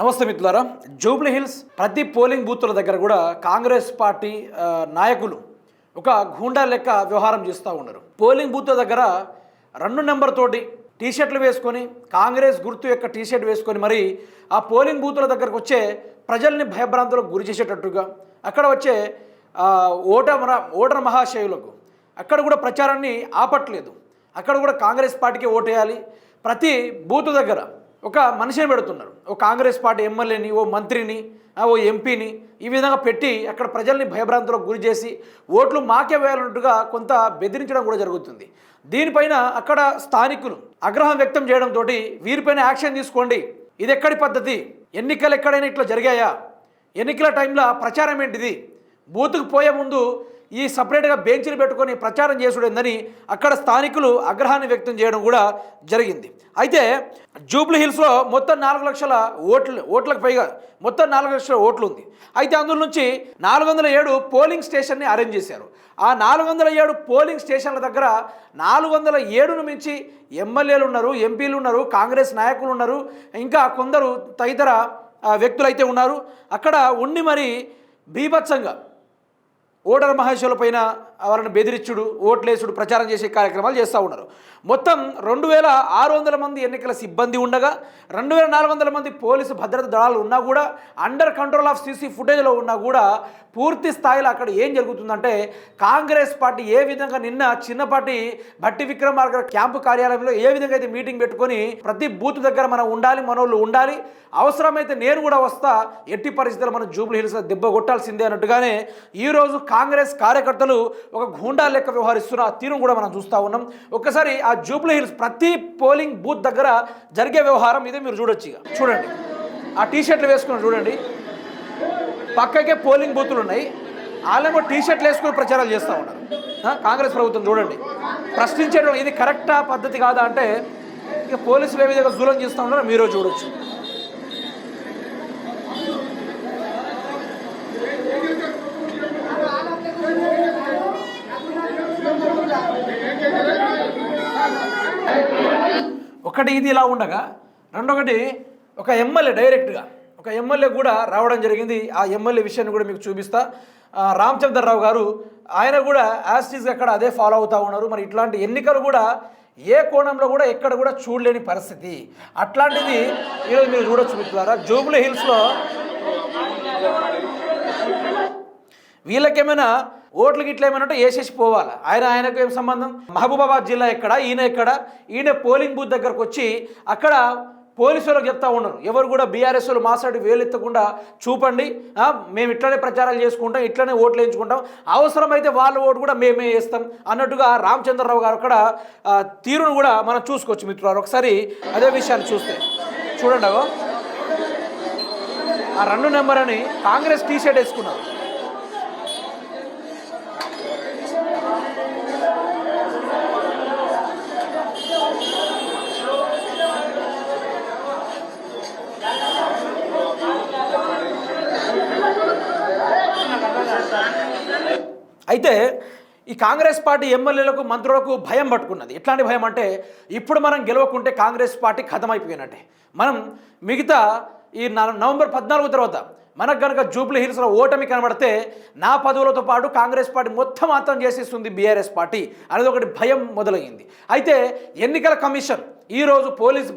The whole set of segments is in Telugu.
నమస్తే మిత్రులారా. జూబ్లీ హిల్స్ ప్రతి పోలింగ్ బూత్ల దగ్గర కూడా కాంగ్రెస్ పార్టీ నాయకులు ఒక గూండా లెక్క వ్యవహారం చేస్తూ ఉన్నారు. పోలింగ్ బూత్ల దగ్గర రెండు నెంబర్ తోటి టీషర్ట్లు వేసుకొని కాంగ్రెస్ గుర్తు యొక్క టీషర్ట్ వేసుకొని మరి ఆ పోలింగ్ బూత్ల దగ్గరకు వచ్చే ప్రజల్ని భయభ్రాంతులకు గురి చేసేటట్టుగా అక్కడ వచ్చే ఓటర్ ఓటర్ మహాశయులకు అక్కడ కూడా ప్రచారాన్ని ఆపట్లేదు. అక్కడ కూడా కాంగ్రెస్ పార్టీకి ఓటేయాలి. ప్రతి బూత్ దగ్గర ఒక మనిషిని పెడుతున్నారు. ఓ కాంగ్రెస్ పార్టీ ఎమ్మెల్యేని ఓ మంత్రిని ఓ ఎంపీని ఈ విధంగా పెట్టి అక్కడ ప్రజల్ని భయభ్రాంతులకు గురి చేసి ఓట్లు మాకే వేయాలన్నట్టుగా కొంత బెదిరించడం కూడా జరుగుతుంది. దీనిపైన అక్కడ స్థానికులు ఆగ్రహం వ్యక్తం చేయడంతో వీరిపైన యాక్షన్ తీసుకోండి. ఇది ఎక్కడి పద్ధతి? ఎన్నికలు ఎక్కడైనా ఇట్లా జరిగాయా? ఎన్నికల టైంలో ప్రచారం ఏంటిది? బూత్కు పోయే ముందు ఈ సపరేట్గా బెంచ్లు పెట్టుకొని ప్రచారం చేసుడేందని అక్కడ స్థానికులు ఆగ్రహాన్ని వ్యక్తం చేయడం కూడా జరిగింది. అయితే జూబ్లీ హిల్స్లో మొత్తం నాలుగు లక్షల ఓట్లు ఓట్లకు పైగా మొత్తం నాలుగు లక్షల ఓట్లు ఉంది అయితే అందులో నుంచి నాలుగు వందల ఏడు పోలింగ్ స్టేషన్ని అరేంజ్ చేశారు. ఆ నాలుగు వందల ఏడు పోలింగ్ స్టేషన్ల దగ్గర నాలుగు వందల ఏడును మించి ఎమ్మెల్యేలు ఉన్నారు ఎంపీలు ఉన్నారు కాంగ్రెస్ నాయకులు ఉన్నారు ఇంకా కొందరు తదితర వ్యక్తులైతే వ్యక్తులు అయితే ఉన్నారు. అక్కడ ఉండి మరి బీభత్సంగా ఓటర్ మహేశ్వరుల పైన వారిని బెదిరించుడు ఓట్లేసుడు ప్రచారం చేసే కార్యక్రమాలు చేస్తూ ఉన్నారు. మొత్తం రెండు వేల ఆరు వందల మంది ఎన్నికల సిబ్బంది ఉండగా రెండు వేల నాలుగు వందల మంది పోలీసు భద్రత దళాలు ఉన్నా కూడా అండర్ కంట్రోల్ ఆఫ్ సీసీ ఫుటేజ్లో ఉన్నా కూడా పూర్తి స్థాయిలో అక్కడ ఏం జరుగుతుందంటే కాంగ్రెస్ పార్టీ ఏ విధంగా నిన్న చిన్నపాటి భట్టి విక్రమార్క క్యాంపు కార్యాలయంలో ఏ విధంగా అయితే మీటింగ్ పెట్టుకొని ప్రతి బూత్ దగ్గర మనం ఉండాలి మనోళ్ళు ఉండాలి అవసరమైతే నేను కూడా వస్తా ఎట్టి పరిస్థితుల్లో మనం జూబ్లీ హిల్స్ దెబ్బ కొట్టాల్సిందే అన్నట్టుగానే ఈరోజు కాంగ్రెస్ కార్యకర్తలు ఒక గూండా లెక్క వ్యవహరిస్తున్న ఆ తీరును కూడా మనం చూస్తూ ఉన్నాం. ఒక్కసారి ఆ జూబ్లీ హిల్స్ ప్రతి పోలింగ్ బూత్ దగ్గర జరిగే వ్యవహారం ఇదే మీరు చూడొచ్చు ఇక. చూడండి. ఆ టీ షర్ట్లు వేసుకుని చూడండి. పక్కకే పోలింగ్ బూతులు ఉన్నాయి. వాళ్ళేమో టీ షర్ట్లు వేసుకుని ప్రచారాలు చేస్తూ ఉన్నారు. కాంగ్రెస్ ప్రభుత్వం చూడండి. ప్రశ్నించడం ఇది కరెక్టా పద్ధతి కాదా అంటే ఇక పోలీసులు ఏ విధంగా జూలం చేస్తూ ఉన్నారో మీరు చూడొచ్చు. ఒకటి ఇది ఇలా ఉండగా రెండొకటి ఒక ఎమ్మెల్యే డైరెక్ట్గా ఒక ఎమ్మెల్యే కూడా రావడం జరిగింది. ఆ ఎమ్మెల్యే విషయాన్ని కూడా మీకు చూపిస్తా. ఆ, రామచంద్రరావు గారు ఆయన కూడా యాస్టీస్గా అక్కడ అదే ఫాలో అవుతూ ఉన్నారు. మరి ఇట్లాంటి ఎన్నికలు కూడా ఏ కోణంలో కూడా ఎక్కడ కూడా చూడలేని పరిస్థితి. అట్లాంటిది ఈరోజు మీరు చూడొచ్చు మిత్రులారా జూబ్లీ హిల్స్లో వీళ్ళకేమైనా ఓట్లు గిట్ల ఏమైనా ఉంటే వేసేసి పోవాలి? ఆయన ఆయనకు ఏం సంబంధం? మహబూబాబాద్ జిల్లా ఎక్కడ? ఈయన ఎక్కడ? ఈయన పోలింగ్ బూత్ దగ్గరకు వచ్చి అక్కడ పోలీసు వాళ్ళకి చెప్తా ఉన్నారు. ఎవరు కూడా బీఆర్ఎస్ వాళ్ళు మాసాడి వేలెత్తకుండా చూపండి. మేము ఇట్లనే ప్రచారాలు చేసుకుంటాం ఇట్లనే ఓట్లు వేయించుకుంటాం. అవసరమైతే వాళ్ళ ఓటు కూడా మేమే వేస్తాం అన్నట్టుగా రామచంద్రరావు గారు అక్కడ తీరును కూడా మనం చూసుకోవచ్చు మిత్రులు ఒకసారి అదే విషయాన్ని చూస్తే. చూడండి ఆ రెండు నెంబర్ అని కాంగ్రెస్ టీ షర్ట్ వేసుకున్నారు. అయితే ఈ కాంగ్రెస్ పార్టీ ఎమ్మెల్యేలకు మంత్రులకు భయం పట్టుకున్నది. ఎట్లాంటి భయం అంటే ఇప్పుడు మనం గెలవకుంటే కాంగ్రెస్ పార్టీ ఖతమైపోయినట్టే. మనం మిగతా ఈ నవంబర్ పద్నాలుగు తర్వాత మనకు కనుక జూబ్లీ హిల్స్లో ఓటమి కనబడితే నా పదవులతో పాటు కాంగ్రెస్ పార్టీ మొత్తం అంతం చేసేస్తుంది బీఆర్ఎస్ పార్టీ అనేది ఒకటి భయం మొదలయ్యింది. అయితే ఎన్నికల కమిషన్ ఈరోజు పోలీస్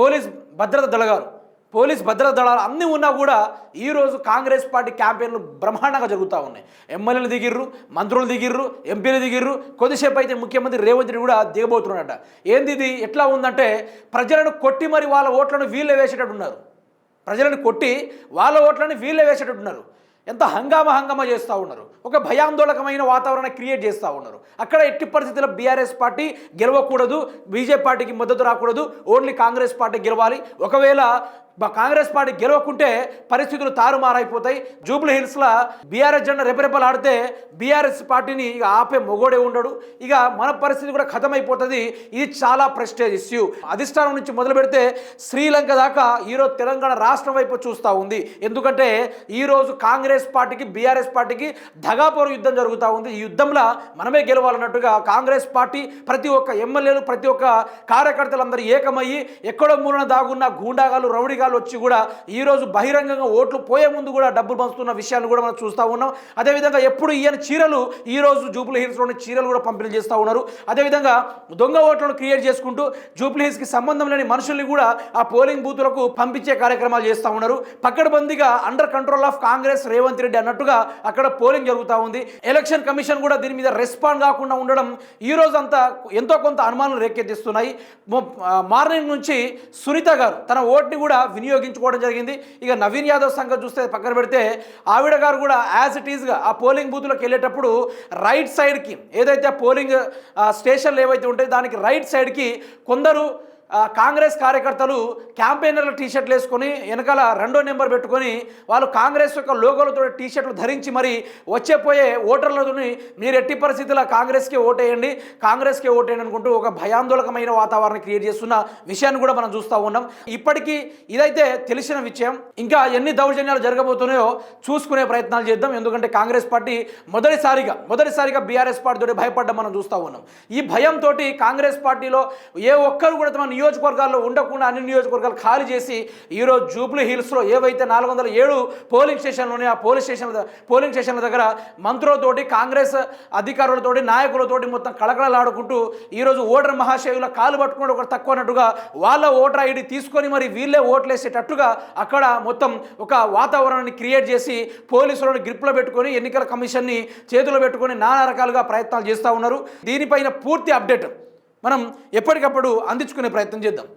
పోలీస్ భద్రత దళగారు పోలీస్ భద్రతా దళాలు అన్నీ ఉన్నా కూడా ఈరోజు కాంగ్రెస్ పార్టీ క్యాంపెయిన్లు బ్రహ్మాండంగా జరుగుతూ ఉన్నాయి. ఎమ్మెల్యేలు దిగిర్రు మంత్రులు దిగిర్రు ఎంపీలు దిగిర్రు కొద్దిసేపు అయితే ముఖ్యమంత్రి రేవంత్ రెడ్డి కూడా దిగబోతున్నాడట. ఏంది ఇది? ఎట్లా ఉందంటే ప్రజలను కొట్టి మరి వాళ్ళ ఓట్లను వీళ్ళే వేసేటట్టు ఉన్నారు ప్రజలను కొట్టి వాళ్ళ ఓట్లను వీళ్ళే వేసేటట్టున్నారు. ఎంత హంగామా హంగామా చేస్తూ ఉన్నారు. ఒక భయాందోళకమైన వాతావరణం క్రియేట్ చేస్తూ ఉన్నారు. అక్కడ ఎట్టి పరిస్థితుల్లో బీఆర్ఎస్ పార్టీ గెలవకూడదు బీజేపీ పార్టీకి మద్దతు రాకూడదు ఓన్లీ కాంగ్రెస్ పార్టీ గెలవాలి. ఒకవేళ కాంగ్రెస్ పార్టీ గెలవకుంటే పరిస్థితులు తారుమారైపోతాయి. జూబ్లీ హిల్స్లో బీఆర్ఎస్ జెండా రెపరెపలాడితే బీఆర్ఎస్ పార్టీని ఇక ఆపే మొగోడే ఉండడు. ఇక మన పరిస్థితి కూడా ఖతమైపోతుంది ఇది చాలా ప్రెస్టేజ్ ఇష్యూ. అధిష్టానం నుంచి మొదలు పెడితే శ్రీలంక దాకా ఈరోజు తెలంగాణ రాష్ట్రం వైపు చూస్తూ ఉంది. ఎందుకంటే ఈరోజు కాంగ్రెస్ పార్టీకి బీఆర్ఎస్ పార్టీకి దగాపోరు యుద్ధం జరుగుతూ ఉంది. ఈ యుద్ధంలో మనమే గెలవాలన్నట్టుగా కాంగ్రెస్ పార్టీ ప్రతి ఒక్క ఎమ్మెల్యేలు ప్రతి ఒక్క కార్యకర్తలందరూ ఏకమయ్యి ఎక్కడో మూలన దాగున్న గూండాగాలు రౌడిగా భావోద్వేగాలు వచ్చి కూడా ఈరోజు బహిరంగంగా ఓట్లు పోయే ముందు కూడా డబ్బులు పంచుతున్న విషయాన్ని కూడా మనం చూస్తూ ఉన్నాం. అదేవిధంగా ఎప్పుడు ఈయన చీరలు ఈరోజు జూబ్లీ హిల్స్లోని చీరలు కూడా పంపిణీ చేస్తూ ఉన్నారు. అదేవిధంగా దొంగ ఓట్లను క్రియేట్ చేసుకుంటూ జూబ్లీ హిల్స్కి సంబంధం లేని మనుషుల్ని కూడా ఆ పోలింగ్ బూతులకు పంపించే కార్యక్రమాలు చేస్తూ ఉన్నారు. పక్కడబందిగా under control of Congress Revanth Reddy అన్నట్టుగా అక్కడ పోలింగ్ జరుగుతూ ఉంది. ఎలక్షన్ కమిషన్ కూడా దీని మీద రెస్పాండ్ కాకుండా ఉండడం ఈ రోజు అంతా ఎంతో కొంత అనుమానం రేకెత్తిస్తున్నాయి. మార్నింగ్ నుంచి సునీత గారు తన ఓట్ని కూడా వినియోగించుకోవడం జరిగింది. ఇక నవీన్ యాదవ్ సంగతి చూస్తే పక్కన పెడితే ఆవిడ గారు కూడా యాజ్ ఇట్ ఈస్గా ఆ పోలింగ్ బూత్లోకి వెళ్ళేటప్పుడు రైట్ సైడ్కి ఏదైతే పోలింగ్ స్టేషన్లు ఏవైతే ఉంటాయో దానికి రైట్ సైడ్కి కొందరు కాంగ్రెస్ కార్యకర్తలు క్యాంపెయినర్ల టీషర్ట్లు వేసుకొని వెనకాల రెండో నెంబర్ పెట్టుకొని వాళ్ళు కాంగ్రెస్ యొక్క లోగోలతో టీషర్ట్లు ధరించి మరి వచ్చే పోయే ఓటర్లతోని మీరు ఎట్టి పరిస్థితుల్లో కాంగ్రెస్కి ఓటేయండి కాంగ్రెస్కి ఓటేయండి అనుకుంటూ ఒక భయాందోళకమైన వాతావరణం క్రియేట్ చేస్తున్న విషయాన్ని కూడా మనం చూస్తూ ఉన్నాం. ఇప్పటికీ ఇదైతే తెలిసిన విషయం. ఇంకా ఎన్ని దౌర్జన్యాలు జరగబోతున్నాయో చూసుకునే ప్రయత్నాలు చేద్దాం. ఎందుకంటే కాంగ్రెస్ పార్టీ మొదటిసారిగా మొదటిసారిగా బీఆర్ఎస్ పార్టీతో భయపడ్డం మనం చూస్తూ ఉన్నాం. ఈ భయంతో కాంగ్రెస్ పార్టీలో ఏ ఒక్కరు కూడా తమ నియోజకవర్గాల్లో ఉండకుండా అన్ని నియోజకవర్గాలు ఖాళీ చేసి ఈరోజు జూబ్లీ హిల్స్లో ఏవైతే నాలుగు వందల ఏడు పోలింగ్ స్టేషన్లోనే ఆ పోలింగ్ స్టేషన్ల పోలింగ్ స్టేషన్ల దగ్గర మంత్రులతోటి కాంగ్రెస్ అధికారులతోటి నాయకులతోటి మొత్తం కళకళలాడుకుంటూ ఈరోజు ఓటర్ మహాశయుల కాలు పట్టుకుని ఒకటి తక్కువ అన్నట్టుగా వాళ్ళ ఓటర్ ఐడి తీసుకొని మరి వీళ్ళే ఓట్లేసేటట్టుగా అక్కడ మొత్తం ఒక వాతావరణాన్ని క్రియేట్ చేసి పోలీసులను గ్రిప్లో పెట్టుకొని ఎన్నికల కమిషన్ని చేతిలో పెట్టుకొని నానా రకాలుగా ప్రయత్నాలు చేస్తూ ఉన్నారు. దీనిపైన పూర్తి అప్డేట్. మనం ఎప్పటికప్పుడు అందించుకునే ప్రయత్నం చేద్దాం.